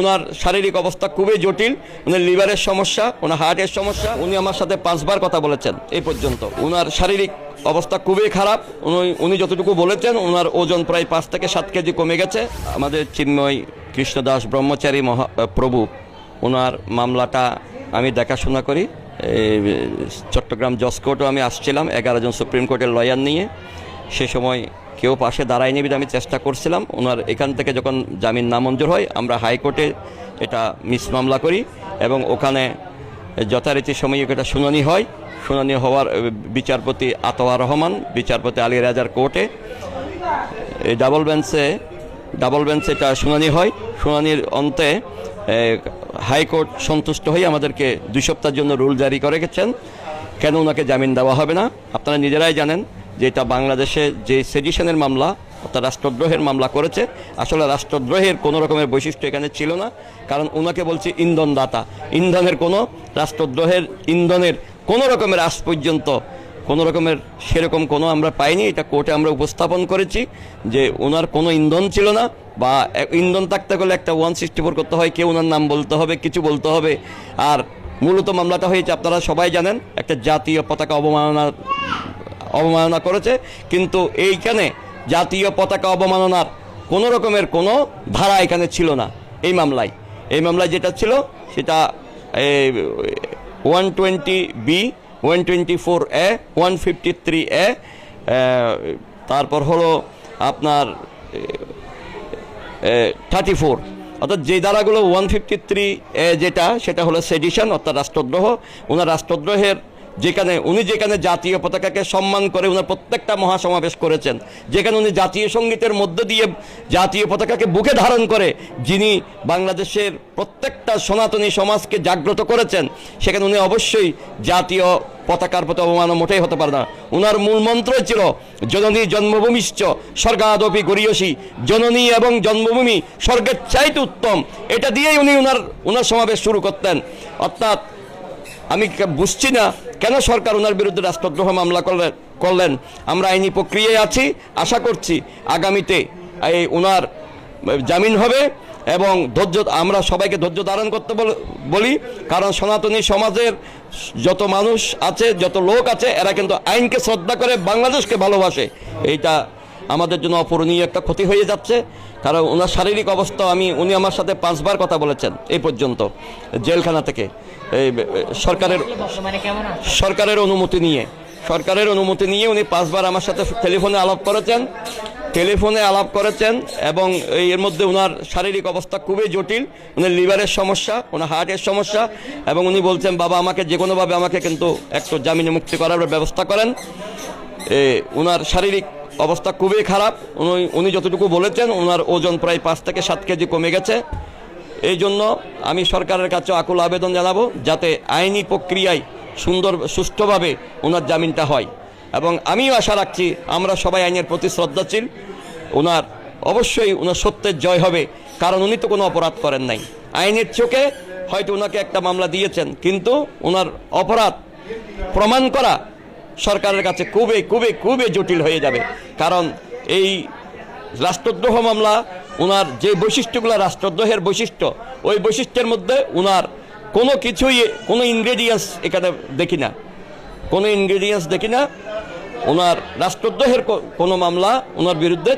ওনার শারীরিক অবস্থা খুবই জটিল ওনার লিভারের সমস্যা, ওনার হার্টের সমস্যা, উনি আমার সাথে পাঁচবার কথা বলেছেন এই পর্যন্ত। ওনার শারীরিক অবস্থা খুবই খারাপ, উনি উনি যতটুকু বলেছেন ওনার ওজন প্রায় পাঁচ থেকে সাত কেজি কমে গেছে। আমাদের চিন্ময় কৃষ্ণদাস ব্রহ্মচারী মহা প্রভু ওনার মামলাটা আমি দেখাশোনা করি। চট্টগ্রাম জজ কোর্টও আমি আসছিলাম, এগারো জন সুপ্রিম কোর্টের লয়ার নিয়ে। সে সময় কেউ পাশে দাঁড়ায়নি বিধে আমি চেষ্টা করছিলাম। ওনার এখান থেকে যখন জামিন নামঞ্জুর হয়, আমরা হাইকোর্টে এটা মিস মামলা করি এবং ওখানে যথারীতি সময়ে এটা শুনানি হয়। শুনানি হওয়ার বিচারপতি আতোয়া রহমান, বিচারপতি আলী রাজার কোর্টে। এই ডাবল বেঞ্চে ডাবল বেঞ্চে এটা শুনানি হয়। শুনানির অন্তে হাইকোর্ট সন্তুষ্ট হয়ে আমাদেরকে দুই সপ্তাহের জন্য রুল জারি করে গেছেন। কেন ওনাকে জামিন দেওয়া হবে না? আপনারা নিজেরাই জানেন। যে এটা বাংলাদেশে যে সেডিশনের মামলা, অর্থাৎ রাষ্ট্রদ্রোহের মামলা করেছে, আসলে রাষ্ট্রদ্রোহের কোনো রকমের বৈশিষ্ট্য এখানে ছিল না। কারণ ওনাকে বলছে ইন্ধনদাতা। ইন্ধনের কোনো, রাষ্ট্রদ্রোহের ইন্ধনের কোনো রকমের আজ পর্যন্ত, কোনো রকমের সেরকম কোনো আমরা পাইনি। এটা কোর্টে আমরা উপস্থাপন করেছি যে ওনার কোনো ইন্ধন ছিল না বা ইন্ধন থাকতে গেলে একটা ওয়ান সিক্সটি ফোর করতে হয় কেউ ওনার নাম বলতে হবে, কিছু বলতে হবে। আর মূলত মামলাটা হয়েছে, আপনারা সবাই জানেন, একটা জাতীয় পতাকা অবমাননার অবমাননা করেছে, কিন্তু এইখানে জাতীয় পতাকা অবমাননার কোনো রকমের কোনো ধারা এখানে ছিল না এই মামলায়। এই মামলায় যেটা ছিল, সেটা one twenty B one twenty four A one fifty three A, তারপর হলো আপনার থার্টি ফোর অর্থাৎ যে ধারাগুলো ওয়ান ফিফটি থ্রি এ যেটা, সেটা হলো সেডিশন অর্থাৎ রাষ্ট্রদ্রোহ। ওনার রাষ্ট্রদ্রোহের যেখানে উনি যেখানে জাতীয় পতাকাকে সম্মান করে উনার প্রত্যেকটা মহাসমাবেশ করেছেন, যেখানে উনি জাতীয় সঙ্গীতের মধ্য দিয়ে জাতীয় পতাকাকে বুকে ধারণ করে যিনি বাংলাদেশের প্রত্যেকটা সনাতনী সমাজকে জাগ্রত করেছেন, সেখানে উনি অবশ্যই জাতীয় পতাকার প্রতি অবমাননা মোটেই হতে পারে না। উনার মূল মন্ত্রই ছিল, জননী জন্মভূমিশ্চ, স্বর্গাদপি গরিয়সী জননী এবং জন্মভূমি স্বর্গের চাইতে উত্তম। এটা দিয়েই উনি উনার উনার সমাবেশ শুরু করতেন। অর্থাৎ আমি বুঝছি না কেন সরকার ওনার বিরুদ্ধে রাষ্ট্রদ্রোহ মামলা করলেন করলেন। আমরা আইনি প্রক্রিয়ায় আছি, আশা করছি আগামীতে এই ওনার জামিন হবে এবং ধৈর্য, আমরা সবাইকে ধৈর্য ধারণ করতে বল- কারণ সনাতনী সমাজের যত মানুষ আছে, যত লোক আছে, এরা কিন্তু আইনকে শ্রদ্ধা করে বাংলাদেশকে ভালোবাসে। এইটা আমাদের জন্য অপূরণীয় একটা ক্ষতি হয়ে যাচ্ছে। কারণ ওনার শারীরিক অবস্থা আমি উনি আমার সাথে পাঁচবার কথা বলেছেন এই পর্যন্ত জেলখানা থেকে। এই সরকারের সরকারের অনুমতি নিয়ে সরকারের অনুমতি নিয়ে উনি পাঁচবার আমার সাথে টেলিফোনে আলাপ করেছেন। টেলিফোনে আলাপ করেছেন এবং এই এর মধ্যে ওনার শারীরিক অবস্থা খুবই জটিল উনার লিভারের সমস্যা ওনার হার্টের সমস্যা এবং উনি বলছেন বাবা আমাকে যে কোনোভাবে আমাকে কিন্তু একটু জামিনে মুক্তি করার ব্যবস্থা করেন। এ, ওনার শারীরিক অবস্থা খুবই খারাপ। উনি উনি যতটুকু বলেছেন, ওনার ওজন প্রায় পাঁচ থেকে সাত কেজি কমে গেছে। এই জন্য আমি সরকারের কাছে আকুল আবেদন জানাব, যাতে আইনি প্রক্রিয়ায় সুন্দর, সুষ্ঠুভাবে ওনার জামিনটা হয়। এবং আমিও আশা রাখছি, আমরা সবাই আইনের প্রতি শ্রদ্ধাশীল। ওনার, অবশ্যই ওনার সত্যের জয় হবে, কারণ উনি তো কোনো অপরাধ করেন নাই। আইনের চোখে হয়তো ওনাকে একটা মামলা দিয়েছেন, কিন্তু ওনার অপরাধ প্রমাণ করা সরকারের কাছে খুবই খুবই খুবই জটিল হয়ে যাবে। কারণ এই রাষ্ট্রদ্রোহ মামলা ওনার যে বৈশিষ্ট্যগুলো, রাষ্ট্রদ্রোহের বৈশিষ্ট্য, ওই বৈশিষ্ট্যের মধ্যে ওনার কোনো কিছুই, কোনো ইনগ্রেডিয়েন্টস এখানে দেখি না। কোনো ইনগ্রেডিয়েন্টস দেখি না। ওনার রাষ্ট্রদ্রোহের কোনো মামলা ওনার বিরুদ্ধে